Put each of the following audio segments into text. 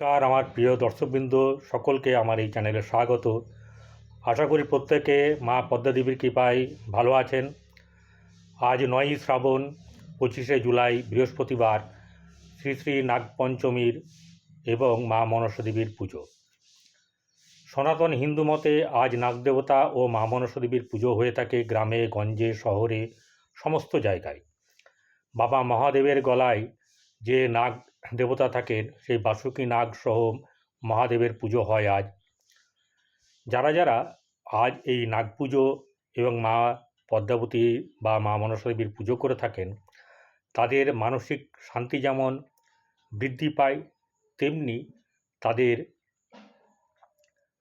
নমস্কার, আমার প্রিয় দর্শকবৃন্দ, সকলকে আমার এই চ্যানেলে স্বাগত। আশা করি প্রত্যেকে মা পদ্মাদেবীর কৃপায় ভালো আছেন। আজ নয়ই শ্রাবণ, পঁচিশে জুলাই, বৃহস্পতিবার, শ্রী শ্রী নাগপঞ্চমীর এবং মা মনসা দেবীর পুজো। সনাতন হিন্দু মতে আজ নাগদেবতা ও মা মনসা দেবীর পুজো হয়ে থাকে গ্রামে, গঞ্জে, শহরে, সমস্ত জায়গায়। বাবা মহাদেবের গলায় যে নাগ দেবতা থাকেন, সেই বাসুকী নাগ সহ মহাদেবের পুজো হয় আজ। যারা যারা আজ এই নাগ পুজো এবং মা পদ্মাবতী বা মা মনসা দেবীর পুজো করে থাকেন, তাদের মানসিক শান্তি যেমন বৃদ্ধি পায়, তেমনি তাদের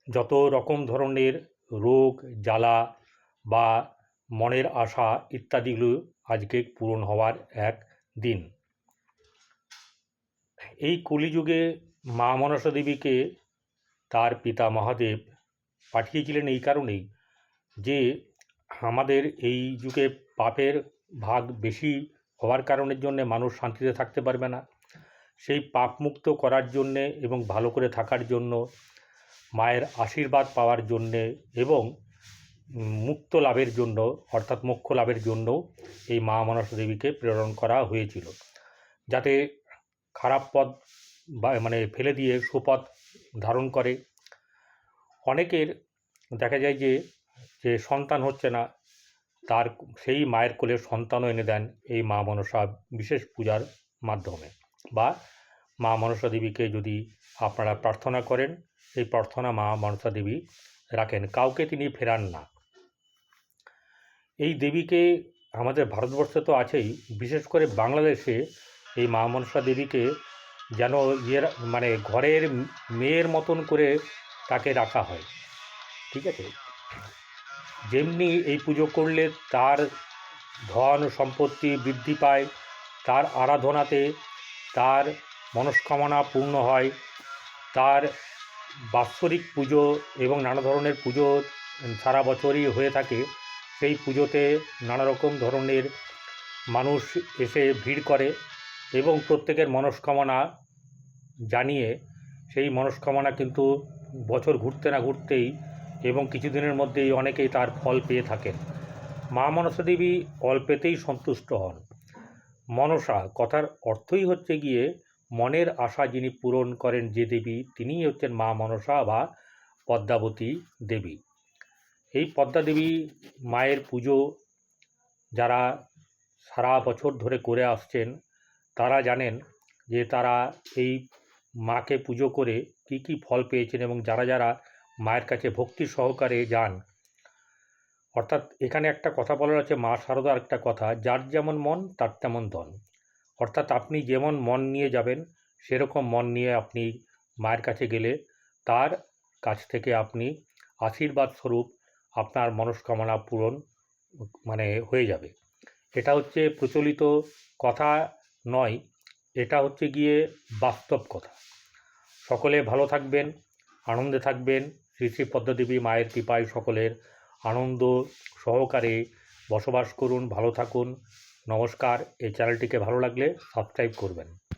যত রকম ধরনের রোগ, জ্বালা বা মনের আশা ইত্যাদিগুলো আজকে পূরণ হওয়ার এক দিন। এই কলিযুগে মা মনসা দেবীকে তার পিতা মহাদেব পাঠিয়েছিলেন এই কারণেই যে আমাদের এই যুগে পাপের ভাগ বেশি হওয়ার কারণের জন্যে মানুষ শান্তিতে থাকতে পারবে না। সেই পাপমুক্ত করার জন্যে এবং ভালো করে থাকার জন্য, মায়ের আশীর্বাদ পাওয়ার জন্যে এবং মুক্ত লাভের জন্য, অর্থাৎ মোক্ষ লাভের জন্য এই মা মনসা দেবীকে প্রেরণ করা হয়েছিল। যাতে খারাপ পথ বা মানে ফেলে দিয়ে সুপথ ধারণ করে। অনেকের দেখা যায় যে যে সন্তান হচ্ছে না, তার সেই মায়ের কোলে সন্তানও এনে দেন এই মা মনসা বিশেষ পূজার মাধ্যমে। বা মা মনসা দেবীকে যদি আপনারা প্রার্থনা করেন সেই প্রার্থনা মা মনসা দেবী রাখেন। কাউকে তিনি ফেরান না। এই দেবীকে আমাদের ভারতবর্ষে তো আছেই, বিশেষ করে বাংলাদেশে এই মা মনসা দেবীকে যেন ইয়ের মানে ঘরের মেয়ের মতন করে তাকে রাখা হয়। ঠিক আছে? যেমনি এই পুজো করলে তার ধন সম্পত্তি বৃদ্ধি পায়, তার আরাধনাতে তার মনস্কামনা পূর্ণ হয়, তার বাৎসরিক পুজো এবং নানা ধরনের পুজো সারা বছরই হয়ে থাকে, সেই পুজোতে নানা রকম ধরনের মানুষ এসে ভিড় করে। এবং প্রত্যেকের মনস্কামনা জানিয়ে সেই মনস্কামনা কিন্তু বছর ঘুরতে না ঘুরতেই এবং কিছুদিনের মধ্যেই অনেকেই তার ফল পেয়ে থাকেন। মা মনসা দেবী অল্পেতেই সন্তুষ্ট হন। মনসা কথার অর্থই হচ্ছে গিয়ে, মনের আশা যিনি পূরণ করেন যে দেবী, তিনিই হচ্ছেন মা মনসা বা পদ্মাবতী দেবী। এই পদ্মা দেবী মায়ের পুজো যারা সারা বছর ধরে করে আসছেন তারা জানেন যে তারা এই মাকে পুজো করে কী কী ফল পেয়েছেন এবং যারা যারা মায়ের কাছে ভক্তি সহকারে যান। অর্থাৎ এখানে একটা কথা বলার আছে, মা শারদার একটা কথা, যার যেমন মন, তার তেমন ধন। অর্থাৎ আপনি যেমন মন নিয়ে যাবেন, সেরকম মন নিয়ে আপনি মায়ের কাছে গেলে তার কাছ থেকে আপনি আশীর্বাদ স্বরূপ আপনার মনস্কামনা পূরণ মানে হয়ে যাবে। এটা হচ্ছে প্রচলিত কথা নয়, এটা হচ্ছে গিয়ে বাস্তব কথা। সকলে ভালো থাকবেন, আনন্দে থাকবেন। শ্রী শ্রী পদ্মদেবী মায়ের কৃপায় সকলের আনন্দ সহকারে বসবাস করুন, ভালো থাকুন। নমস্কার, এই চ্যানেলটিকে ভালো লাগলে সাবস্ক্রাইব করবেন।